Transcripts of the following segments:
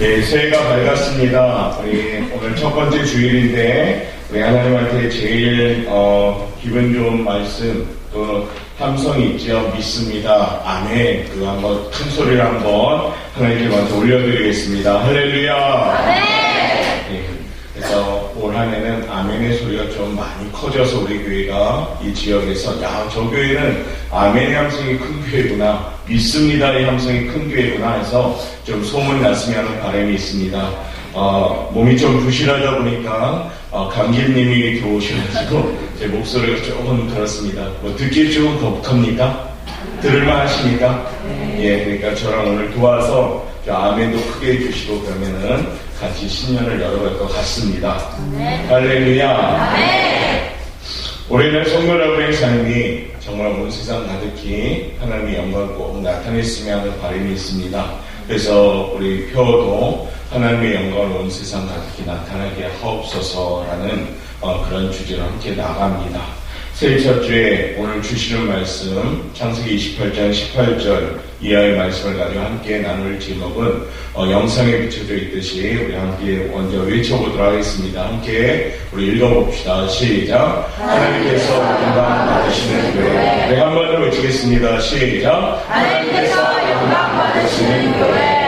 네, 새해가 밝았습니다. 우리 오늘 첫 번째 주일인데 우리 하나님한테 제일 어, 기분 좋은 말씀 또 함성이 있죠. 믿습니다. 아멘. 그 한번 큰 소리를 한번 하나님께 먼저 올려드리겠습니다. 할렐루야. 네, 그래서 올 한 해는 아멘의 소리가 좀 많이 커져서 우리 교회가 이 지역에서 야 저 교회는 아멘의 함성이 큰 교회구나 믿습니다의 함성이 큰 교회구나 해서 좀 소문 났으면 하는 바람이 있습니다. 어, 몸이 좀 부실하다 보니까 어, 감독님이 들어오셔가지고 제 목소리가 조금 그렇습니다. 뭐 듣기 좀 독합니까? 들을만 하십니까? 예, 그러니까 저랑 오늘 도와서 저 아멘도 크게 해주시고 그러면은 같이 신년을 열어갈 것 같습니다. 할렐루야. 올해는 성결아버의 삶이 정말 온 세상 가득히 하나님의 영광을 꼭 나타냈으면 하는 바람이 있습니다. 그래서 우리 표도 하나님의 영광을 온 세상 가득히 나타나게 하옵소서라는 어, 그런 주제로 함께 나갑니다. 새해 첫 주에 오늘 주시는 말씀 창세기 28장 18절 이하의 말씀을 가지고 함께 나눌 제목은 어, 영상에 비춰져 있듯이 우리 함께 먼저 외쳐보도록 하겠습니다. 함께 우리 읽어봅시다. 시작. 하나님께서 영광 받으시는 교회. 네, 한번더 외치겠습니다. 시작. 하나님께서 영광 받으시는 교회.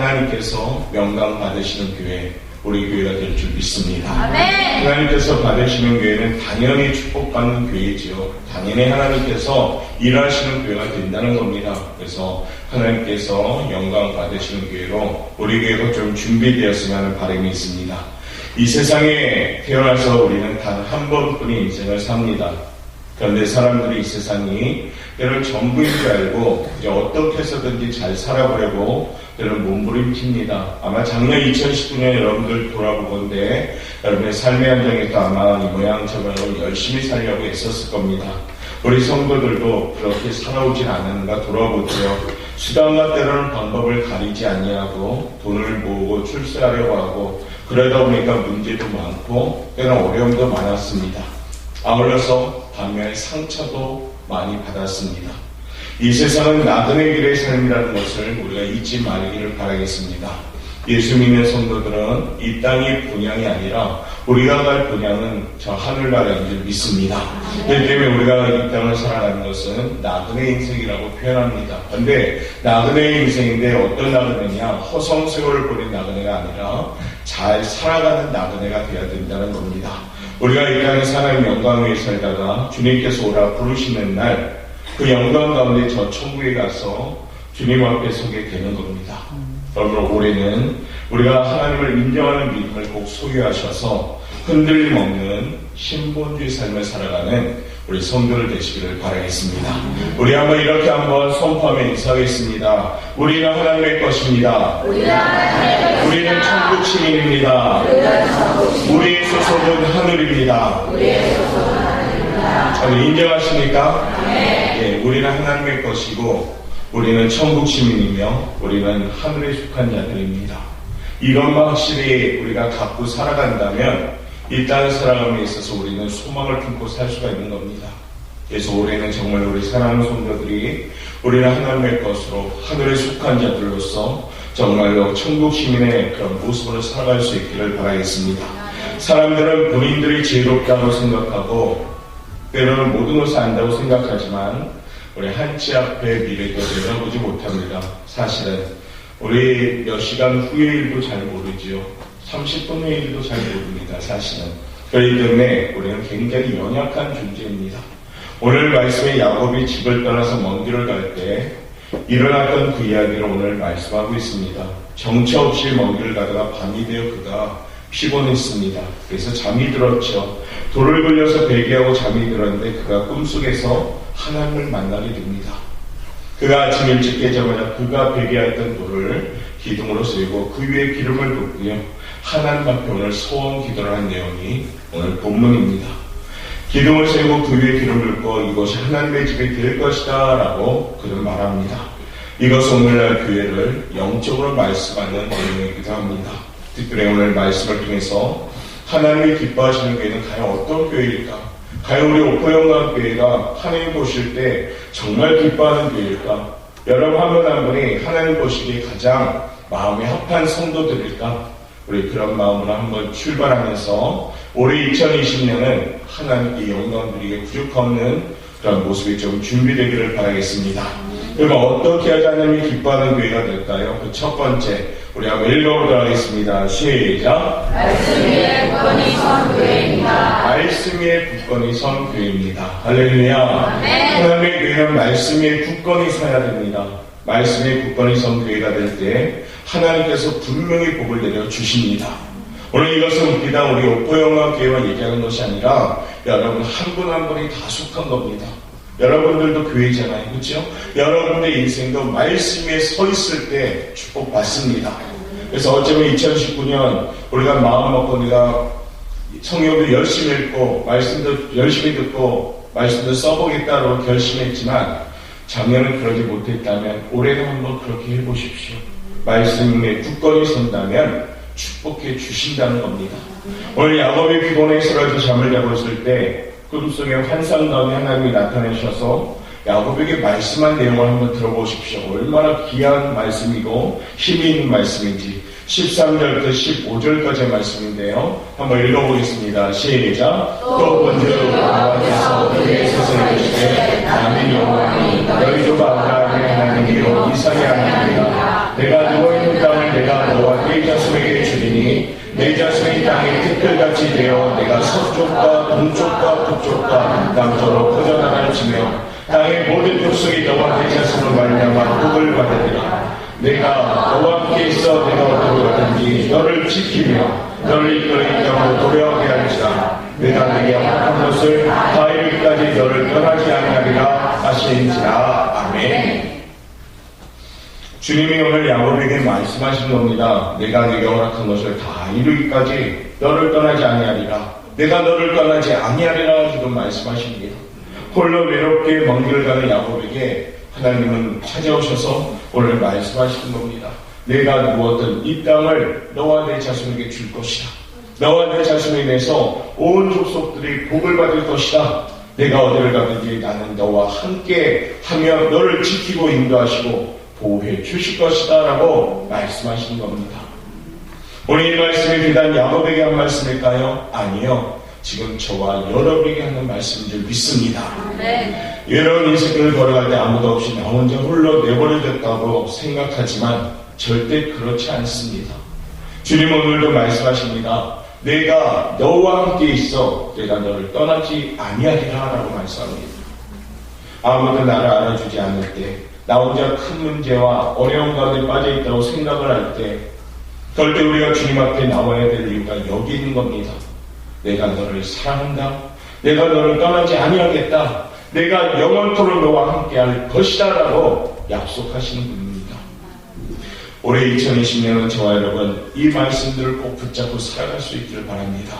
하나님께서 영광 받으시는 교회. 우리 교회가 될 줄 믿습니다. 아멘. 하나님께서 받으시는 교회는 당연히 축복받는 교회지요. 당연히 하나님께서 일하시는 교회가 된다는 겁니다. 그래서 하나님께서 영광 받으시는 교회로 우리 교회가 좀 준비되었으면 하는 바람이 있습니다. 이 세상에 태어나서 우리는 단 한 번뿐인 인생을 삽니다. 그런데 사람들이 이 세상이 때로는 전부인 줄 알고 이제 어떻게 해서든지 잘 살아보려고 때로는 몸부림칩니다. 아마 작년 2019년에 여러분들 돌아보건데 여러분의 삶의 현장에서 아마 이 모양 저 모양으로 열심히 살려고 애썼을 겁니다. 우리 성도들도 그렇게 살아오진 않았는가 돌아보세요. 수단과 때로는 방법을 가리지 아니하고 돈을 모으고 출세하려고 하고 그러다 보니까 문제도 많고 때로는 어려움도 많았습니다. 아울러서 반면에 상처도 많이 받았습니다. 이 세상은 나그네 길의 삶이라는 것을 우리가 잊지 말기를 바라겠습니다. 예수 믿는 성도들은 이 땅이 분양이 아니라 우리가 갈 분양은 저 하늘나라인 줄 믿습니다. 그렇기 때문에 우리가 이 땅을 살아가는 것은 나그네 인생이라고 표현합니다. 근데 나그네 인생인데 어떤 나그네냐 허송 세월을 보낸 나그네가 아니라 잘 살아가는 나그네가 되어야 된다는 겁니다. 우리가 이 땅에서 하나님 영광 위에 살다가 주님께서 오라 부르시는 날 그 영광 가운데 저 천국에 가서 주님 앞에 서게 되는 겁니다. 여러분 올해는 우리가 하나님을 인정하는 믿음을 꼭 소유하셔서 흔들림 없는 신본주의 삶을 살아가는 우리 성도를 되시기를 바라겠습니다. 우리 한번 이렇게 한번 선포하며 인사하겠습니다. 우리는 하나님의 것입니다. 우리는 천국 시민입니다. 우리의 소속은 하늘입니다. 저는 인정하십니까? 예, 우리는 하나님의 것이고 우리는 천국 시민이며 우리는 하늘에 속한 자들입니다. 이것만 확실히 우리가 갖고 살아간다면 이 땅을 살아감에 있어서 우리는 소망을 품고 살 수가 있는 겁니다. 그래서 올해는 정말 우리 사랑하는 성도들이 우리는 하나님의 것으로 하늘에 속한 자들로서 정말로 천국 시민의 그런 모습으로 살아갈 수 있기를 바라겠습니다. 사람들은 본인들이 지혜롭다고 생각하고 때로는 모든 것을 안다고 생각하지만 우리 한치 앞에 미래도 내다보지 못합니다. 사실은 우리 몇 시간 후의 일도 잘 모르지요. 30분 후의 일도 잘 모릅니다. 사실은. 그렇기 때문에 우리는 굉장히 연약한 존재입니다. 오늘 말씀에 야곱이 집을 떠나서 먼 길을 갈 때 일어났던 그 이야기를 오늘 말씀하고 있습니다. 정처 없이 먼 길을 가다가 밤이 되어 그가 피곤했습니다. 그래서 잠이 들었죠. 돌을 굴려서 베개하고 잠이 들었는데 그가 꿈속에서 하나님을 만나게 됩니다. 그가 아침 일찍 깨자마자 그가 베개했던 돌을 기둥으로 쓰고 그 위에 기름을 붓고요. 하나님 앞에 오늘 소원 기도를 한 내용이 오늘 본문입니다. 기둥을 세우고 그 위에 기름을 붓고 이것이 하나님의 집이 될 것이다 라고 그는 말합니다. 이것은 오늘날 교회를 영적으로 말씀하는 내용이기도 합니다. 특별히 오늘 말씀을 통해서 하나님이 기뻐하시는 교회는 과연 어떤 교회일까? 과연 우리 오포영광 교회가 하나님 보실 때 정말 기뻐하는 교회일까? 여러분 한 분 한 분이 하나님 보시기에 가장 마음이 합한 성도들일까? 우리 그런 마음으로 한번 출발하면서 올해 2020년은 하나님께 영광 드리게 부족 없는 그런 모습이 좀 준비되기를 바라겠습니다. 그러면 어떻게 하자 하나님이 기뻐하는 교회가 될까요? 그 첫 번째, 우리 한번 읽어보도록 하겠습니다. 시작. 말씀 위에 굳건히 선 교회입니다. 말씀 위에 굳건히 선 교회입니다. 할렐루야. 네. 하나님의 교회는 말씀 위에 굳건히 서야 됩니다. 말씀 위에 굳건히 선 교회가 될 때 하나님께서 분명히 복을 내려 주십니다. 오늘 이것은 웃기다 우리 오포영화 교회와 얘기하는 것이 아니라 여러분 한 분한 분이 다 속한 겁니다. 여러분들도 교회잖아요. 그렇죠? 여러분의 인생도 말씀 위에 서 있을 때 축복받습니다. 그래서 어쩌면 2019년 우리가 마음 먹고 내가 성경도 열심히 읽고 말씀도 열심히 듣고 말씀도 써보겠다고 결심했지만 작년은 그러지 못했다면 올해도 한번 그렇게 해보십시오. 말씀에 굳건히 선다면 축복해 주신다는 겁니다. 오늘 야곱이 피곤해 쓰러져 잠을 자고 있을 때 꿈속에 환상 가운데 하나님이 나타내셔서 야곱에게 말씀한 내용을 한번 들어보십시오. 얼마나 귀한 말씀이고 힘이 있는 말씀인지 13절부터 15절까지의 말씀인데요. 한번 읽어보겠습니다. 시작. 또 본즉 여호와께서 그의 세상에 계시되 나는 여호와니 너희도 아브라함의 하나님이요 이삭의 하나님이라 내가 누워 티끌같이 되어 내가 서쪽과 동쪽과 북쪽과 남쪽으로 퍼져나갈 지며 땅의 모든 족속이 너와 내 자손으로 말미암아 복을 받으리라. 내가 너와 함께 있어 내가 어디로 가든지 너를 지키며 너를 이끌어 이 땅으로 도래하게 할지라. 내가 내게 허락한 것을 다 이루기까지 너를 떠나지 아니하리라 하시니지라. 아멘 주님이 오늘 야곱에게 말씀하신 겁니다. 내가 네게 허락한 것을 다 이루기까지 너를 떠나지 아니하리라. 내가 너를 떠나지 아니하리라 지금 말씀하십니다. 홀로 외롭게 먼길 가는 야곱에게 하나님은 찾아오셔서 오늘 말씀하시는 겁니다. 내가 누웠던 이 땅을 너와 내 자손에게 줄 것이다. 너와 내 자손에 인해서 온 족속들이 복을 받을 것이다. 내가 어디를 가든지 나는 너와 함께 하며 너를 지키고 인도하시고 보호해 주실 것이다 라고 말씀하시는 겁니다. 오늘 이 말씀이 비단 야곱에게 한 말씀일까요? 아니요. 지금 저와 여러분에게 하는 말씀인 줄 믿습니다. 네. 여러분 인생을 걸어갈 때 아무도 없이 나 혼자 홀로 내버려졌다고 생각하지만 절대 그렇지 않습니다. 주님 오늘도 말씀하십니다. 내가 너와 함께 있어 내가 너를 떠나지 아니하리라 라고 말씀합니다. 아무도 나를 알아주지 않을 때, 나 혼자 큰 문제와 어려운 가운데 빠져 있다고 생각을 할 때, 때 우리가 주님 앞에 나와야 될 이유가 여기 있는 겁니다. 내가 너를 사랑한다. 내가 너를 떠나지 아니하겠다. 내가 영원토록 너와 함께 할 것이다라고 약속하시는 분입니다. 올해 2020년은 저와 여러분 이 말씀들을 꼭 붙잡고 살아갈 수 있기를 바랍니다.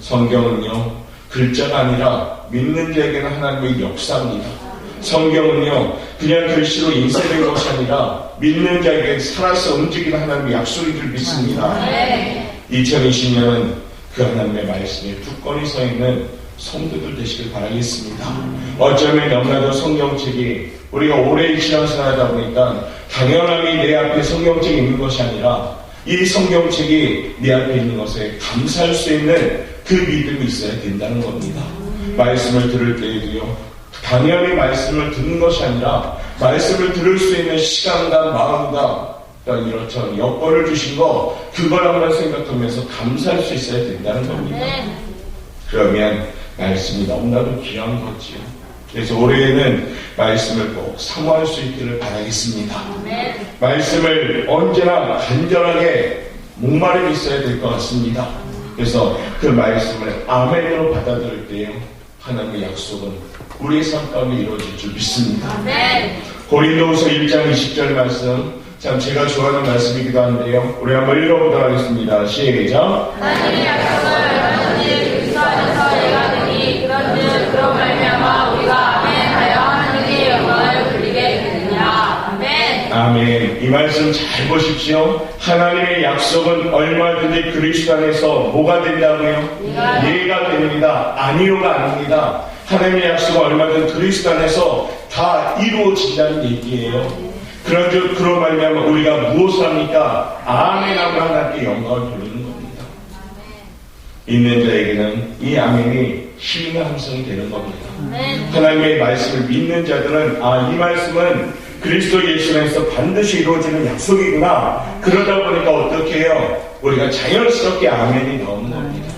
성경은요 글자가 아니라 믿는 자에게는 하나님의 역사입니다. 성경은요 그냥 글씨로 인쇄된 것이 아니라 믿는 자에게 살아서 움직이는 하나님의 약속인 줄 믿습니다. 네. 2020년은 그 하나님의 말씀에 굳건히 서 있는 성도들 되시길 바라겠습니다. 어쩌면 너무나도 성경책이 우리가 오래 신앙생활하다 보니까 당연함이 내 앞에 성경책이 있는 것이 아니라 이 성경책이 내 앞에 있는 것에 감사할 수 있는 그 믿음이 있어야 된다는 겁니다. 말씀을 들을 때에도요. 당연히 말씀을 듣는 것이 아니라 말씀을 들을 수 있는 시간과 마음과 이렇죠. 여건을 주신 거, 그걸 한번 생각하면서 감사할 수 있어야 된다는 겁니다. 네. 그러면 말씀이 너무나도 귀한 거지요. 그래서 올해에는 말씀을 꼭 사모할 수 있기를 바라겠습니다. 네. 말씀을 언제나 간절하게 목마름이 있어야 될 것 같습니다. 그래서 그 말씀을 아멘으로 받아들일 때요. 하나님의 약속은 우리의 삶 가운데 이루어질 줄 믿습니다. 네. 고린도후서 1장 20절 말씀 참 제가 좋아하는 말씀이기도 한데요. 우리 한번 읽어보도록 하겠습니다. 시작. 하나님의 약속을 이 말씀 잘 보십시오. 하나님의 약속은 얼마든지 그리스도 안에서 뭐가 된다고요? 예가 됩니다. 아니요가 아닙니다. 하나님의 약속은 얼마든지 그리스도 안에서 다 이루어진다는 얘기예요. 그런즉 그로 말미암아 우리가 무엇을 합니까? 아멘하고 하나님께 영광을 돌리는 겁니다. 있는 자에게는 이 아멘이 힘의 함성이 되는 겁니다. 아멘. 하나님의 말씀을 믿는 자들은 아 이 말씀은 그리스도 예수 안에서 반드시 이루어지는 약속이구나. 그러다 보니까 어떻게 해요? 우리가 자연스럽게 아멘이 나오는 겁니다.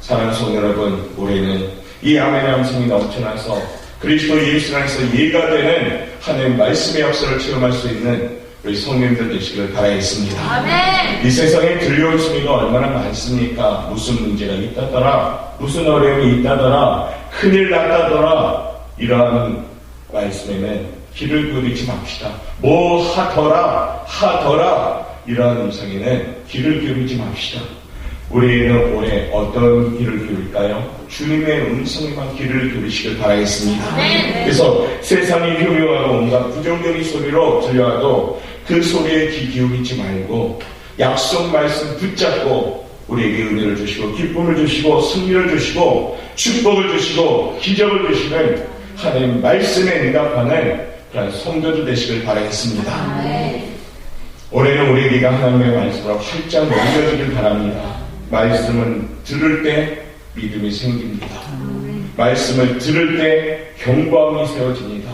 사랑하는 성도 여러분, 우리는 이 아멘의 함성이 넘쳐나서 그리스도 예수 안에서 예가 되는 하나님 말씀의 역사를 체험할 수 있는 우리 성님들 되시길 바라겠습니다. 아멘. 이 세상에 들려올 소리가 얼마나 많습니까? 무슨 문제가 있다더라, 무슨 어려움이 있다더라, 큰일 났다더라, 이러한 말씀에는 귀를 기울이지 맙시다. 뭐 하더라, 하더라, 이러한 음성에는 귀를 기울이지 맙시다. 우리는 올해 어떤 귀를 기울일까요? 주님의 음성에만 귀를 기울이시길 바라겠습니다. 네. 그래서 세상이 흉흉하고 온갖 부정적인 소리로 들려와도 그 소리에 귀 기울이지 말고 약속 말씀 붙잡고 우리에게 은혜를 주시고 기쁨을 주시고 승리를 주시고 축복을 주시고 기적을 주시는 하나님 말씀에 응답하는 그런 성도들 되시길 바라겠습니다. 아멘. 올해는 우리 에게가 하나님의 말씀으로 활짝 넘겨지길 바랍니다. 말씀은 들을 때 믿음이 생깁니다. 말씀을 들을 때 경고함이 세워집니다.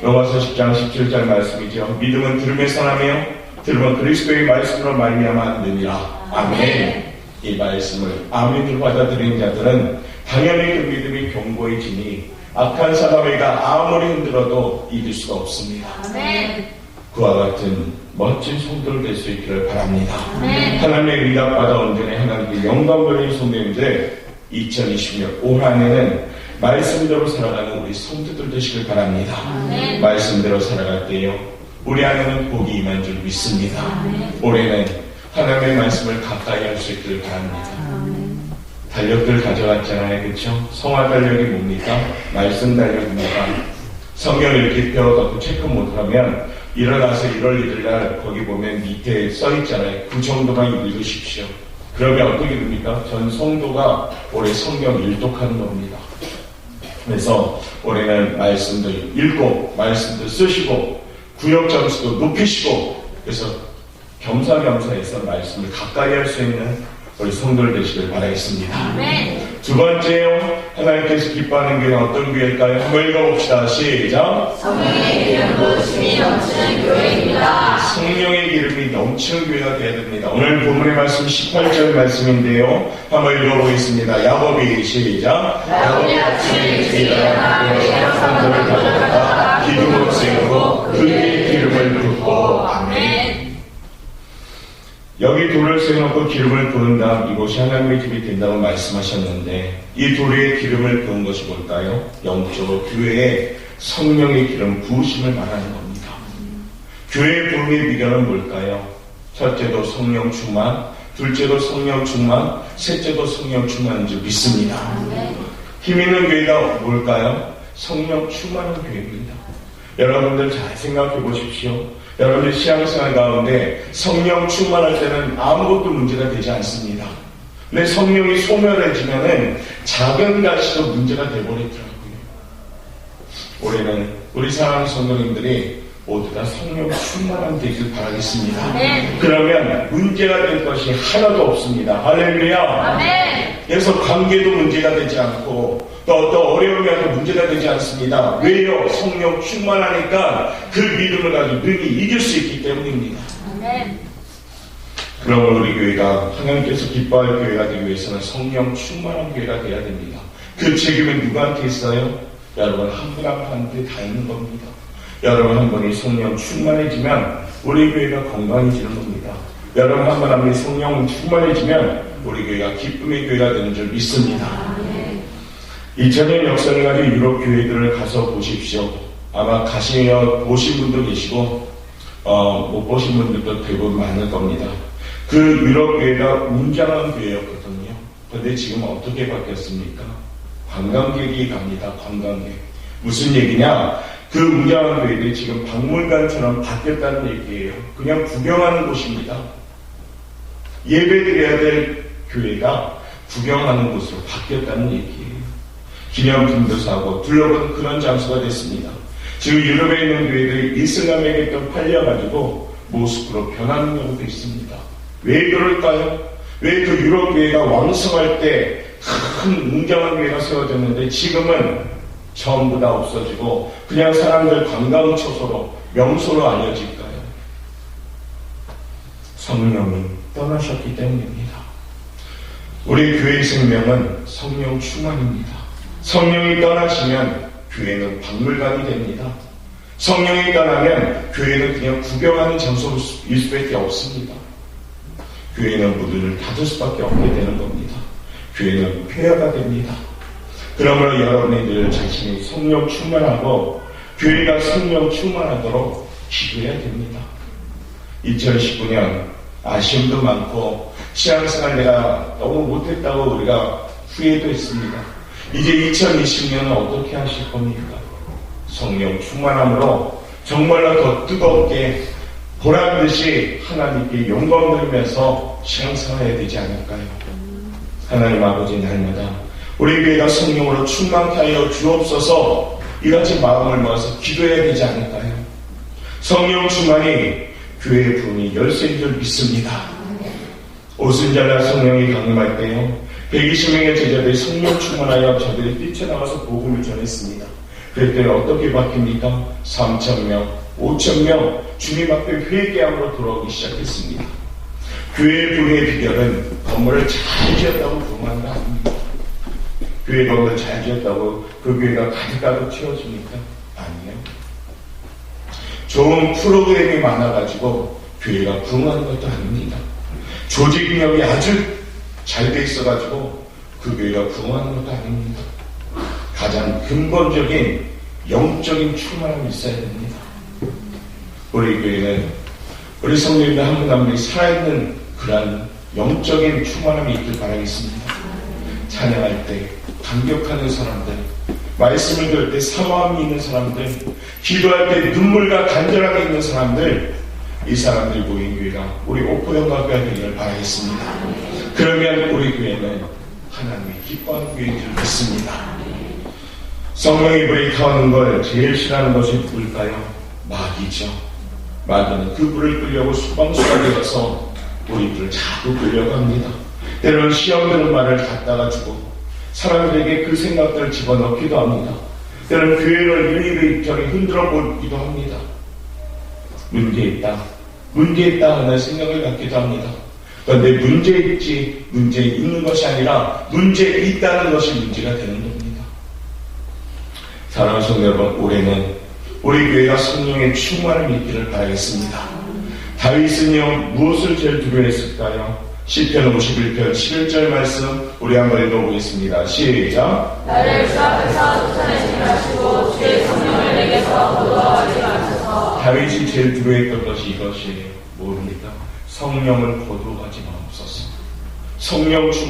로마서 10장 17절 말씀이죠. 믿음은 들음에서 나며 들음은 그리스도의 말씀으로 말미암아 느니라. 아멘. 이 말씀을 아멘으로 받아들이는 자들은 당연히 그 믿음이 견고해지니 악한 사람에가 아무리 흔들어도 이길 수가 없습니다. 아멘. 그와 같은 멋진 성도를 될 수 있기를 바랍니다. 아멘. 하나님의 응답받아 온전히 하나님께 영광 돌리는 성도님들 2020년 올 한해는 말씀대로 살아가는 우리 성도들 되시길 바랍니다. 아멘. 말씀대로 살아갈 때요 우리 안에는 복이 임한 줄 믿습니다. 올해는 하나님의 말씀을 가까이 할 수 있기를 바랍니다. 달력들 가져갔잖아요. 그렇죠? 성화 달력이 뭡니까? 말씀 달력입니다. 성경 이렇게 펴갖고 체크 못하면 일어나서 1월 1일 날 거기 보면 밑에 써 있잖아요. 그 정도만 읽으십시오. 그러면 어떻게 됩니까? 전 성도가 올해 성경 일독하는 겁니다. 그래서 올해는 말씀도 읽고 말씀도 쓰시고 구역 점수도 높이시고 그래서 겸사겸사해서 말씀을 가까이 할 수 있는 우리 성도를 되시길 바라겠습니다. 두 번째요. 하나님께서 기뻐하는 교회는 어떤 교회일까요? 한번 읽어봅시다. 시작. 성령의 기름 부으심이 넘치는 교회입니다. 성령의 기름이 넘치는 교회가 되어야 됩니다. 오늘 본문의 말씀 18절 말씀인데요. 한번 읽어보겠습니다. 야곱이 시작. 야곱이 아침에 일찍 일어나 산들을 가져다가 기름으로 세우고 그의 여기 돌을 세워놓고 기름을 부은 다음 이곳이 하나님의 집이 된다고 말씀하셨는데 이 돌에 기름을 부은 것이 뭘까요? 영적으로 교회에 성령의 기름 부으심을 말하는 겁니다. 교회 부흥의 비결은 뭘까요? 첫째도 성령 충만, 둘째도 성령 충만, 셋째도 성령 충만인 줄 믿습니다. 힘 있는 교회가 뭘까요? 성령 충만한 교회입니다. 여러분들 잘 생각해 보십시오. 여러분들 신앙생활 가운데 성령 충만할 때는 아무것도 문제가 되지 않습니다. 근데 성령이 소멸해지면은 작은 가시도 문제가 되어버리더라고요. 올해는 우리 사랑하는 성도님들이 모두 다 성령 충만함 되길 바라겠습니다. 아멘. 그러면 문제가 될 것이 하나도 없습니다. 할렐루야. 아멘. 그래서 관계도 문제가 되지 않고 또 어떤 어려움이 와도 문제가 되지 않습니다. 왜요? 성령 충만하니까 그 믿음을 가지고 능히 이길 수 있기 때문입니다. 그러면 우리 교회가 하나님께서 기뻐할 교회가 되기 위해서는 성령 충만한 교회가 되어야 됩니다. 그 책임은 누구한테 있어요? 여러분 한 분 한 분한테 다 있는 겁니다. 여러분 한 분이 성령 충만해지면 우리 교회가 건강해지는 겁니다. 여러분 한 분 한 분이 성령 충만해지면 우리 교회가 기쁨의 교회가 되는 줄 믿습니다. 2000년 역사를 가진 유럽 교회들을 가서 보십시오. 아마 가시며 보신 분도 계시고 어, 못 보신 분들도 대부분 많을 겁니다. 그 유럽 교회가 웅장한 교회였거든요. 근데 지금 어떻게 바뀌었습니까? 관광객이 갑니다. 관광객. 무슨 얘기냐? 그 웅장한 교회들이 지금 박물관처럼 바뀌었다는 얘기예요. 그냥 구경하는 곳입니다. 예배드려야 될 교회가 구경하는 곳으로 바뀌었다는 얘기예요. 기념품도 사고 둘러본 그런 장소가 됐습니다. 지금 유럽에 있는 교회들이 이슬람에게 또 팔려가지고 모습으로 변하는 경우도 있습니다. 왜 그럴까요? 왜 그 유럽 교회가 왕성할 때 큰 웅장한 교회가 세워졌는데 지금은 전부 다 없어지고 그냥 사람들 관광처소로 명소로 알려질까요? 성령이 떠나셨기 때문입니다. 우리 교회의 생명은 성령 충만입니다. 성령이 떠나시면 교회는 박물관이 됩니다. 성령이 떠나면 교회는 그냥 구경하는 장소일 수밖에 없습니다. 교회는 문을 닫을 수밖에 없게 되는 겁니다. 교회는 폐허가 됩니다. 그러므로 여러분들 자신이 성령 충만하고 교회가 성령 충만하도록 기도해야 됩니다. 2019년 아쉬움도 많고 신앙생활 내가 너무 못했다고 우리가 후회도 했습니다. 이제 2020년은 어떻게 하실 겁니까? 성령 충만함으로 정말로 더 뜨겁게 보란 듯이 하나님께 영광 돌리면서 신앙생활해야 되지 않을까요? 하나님 아버지 날마다 우리 교회가 성령으로 충만케 하여 주옵소서 이같이 마음을 모아서 기도해야 되지 않을까요? 성령 충만이 교회의 부흥이 열쇠인 줄 믿습니다. 오순절날 성령이 강림할 때요. 120명의 제자들이 성령 충만하여 저들이 뛰쳐나가서 복음을 전했습니다. 그랬더니 어떻게 바뀝니까? 3천명, 5천명 주님 앞에 회개함으로 돌아오기 시작했습니다. 교회의 부흥의 비결은 건물을 잘 지었다고 부흥한다 합니다. 교회 건물을 잘 지었다고 그 교회가 가득가득 채워집니까? 아니에요. 좋은 프로그램이 많아가지고 교회가 부흥하는 것도 아닙니다. 조직력이 아주 잘 돼 있어가지고 그 교회가 부흥하는 것도 아닙니다. 가장 근본적인 영적인 충만함이 있어야 됩니다. 우리 교회는 우리 성도님들 한분 한 분이 살아있는 그러한 영적인 충만함이 있길 바라겠습니다. 찬양할 때 감격하는 사람들, 말씀을 들을 때 사모함이 있는 사람들, 기도할 때 눈물과 간절함이 있는 사람들, 이 사람들이 모인 교회가 우리 오포영과교회가 되기를 바라겠습니다. 그러면 우리 교회는 하나님이 기뻐하는 교회인 줄 믿습니다. 성령이 타오는 걸 제일 싫어하는 것이 누굴까요? 마귀죠. 마귀는 그 불을 끌려고 수방수가 되어서 우리 불을 자꾸 끌려고 합니다. 때로는 시험 드는 말을 갖다가 주고 사람들에게 그 생각들을 집어넣기도 합니다. 때로는 교회를 이리저리 흔들어 보기도 합니다. 문제 있다. 문제 있다 하는 생각을 갖기도 합니다. 그런데 문제 있지, 문제 있는 것이 아니라 문제 있다는 것이 문제가 되는 겁니다. 사랑하는 여러분, 올해는 우리 교회가 성령의 충만함이 있기를 바라겠습니다. 다윗은요, 무엇을 제일 두려워했을까요? 10편 51편 11절 말씀 우리 한 번 읽어보겠습니다. 시작. 나를 주 앞에서 쫓아내지 마시고 주의 성령을 내게서 마소서 다윗이 제일 두려워했던 것이 이것이에요. 뭡니까? 성령을 거두어가지 마옵소서. 성령 충만